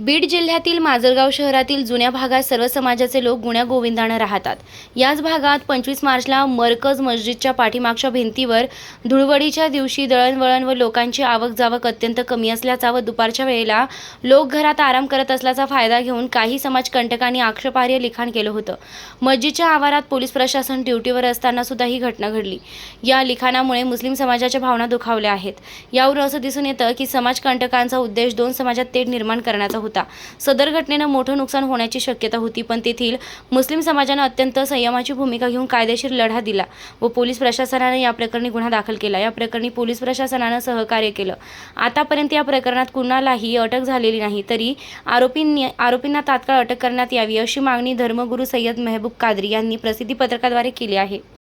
बीड जिल्ह्यातील माजलगाव शहरातील जुन्या भागात सर्व समाजाचे लोक गुण्या गोविंदानं राहतात. याच भागात पंचवीस मार्चला मरकज मस्जिदच्या पाठीमागच्या भिंतीवर धुळवडीच्या दिवशी दळणवळण व लोकांची आवक जावक अत्यंत कमी असल्याचा व दुपारच्या वेळेला लोक घरात आराम करत असल्याचा फायदा घेऊन काही समाजकंटकांनी आक्षेपार्ह लिखाण केलं होतं. मस्जिदच्या आवारात पोलीस प्रशासन ड्युटीवर असताना सुद्धा ही घटना घडली. या लिखाणामुळे मुस्लिम समाजाच्या भावना दुखावल्या आहेत. यावरून असं दिसून येतं की समाजकंटकांचा उद्देश दोन समाजात तेढ निर्माण करण्याचा होता. सदर घटनेनं मोठं नुकसान होण्याची शक्यता होती पण तेथील मुस्लिम समाजानं अत्यंत संयमाची भूमिका घेऊन कायदेशीर लढा दिला व पोलीस प्रशासनानं या प्रकरणी गुन्हा दाखल केला. या प्रकरणी पोलीस प्रशासनानं सहकार्य केलं. आतापर्यंत या प्रकरणात कुणालाही अटक झालेली नाही तरी आरोपींनी आरोपींना तात्काळ अटक करण्यात यावी अशी मागणी धर्मगुरू सय्यद मेहबूब कादरी यांनी प्रसिद्धी पत्रकाद्वारे केली आहे.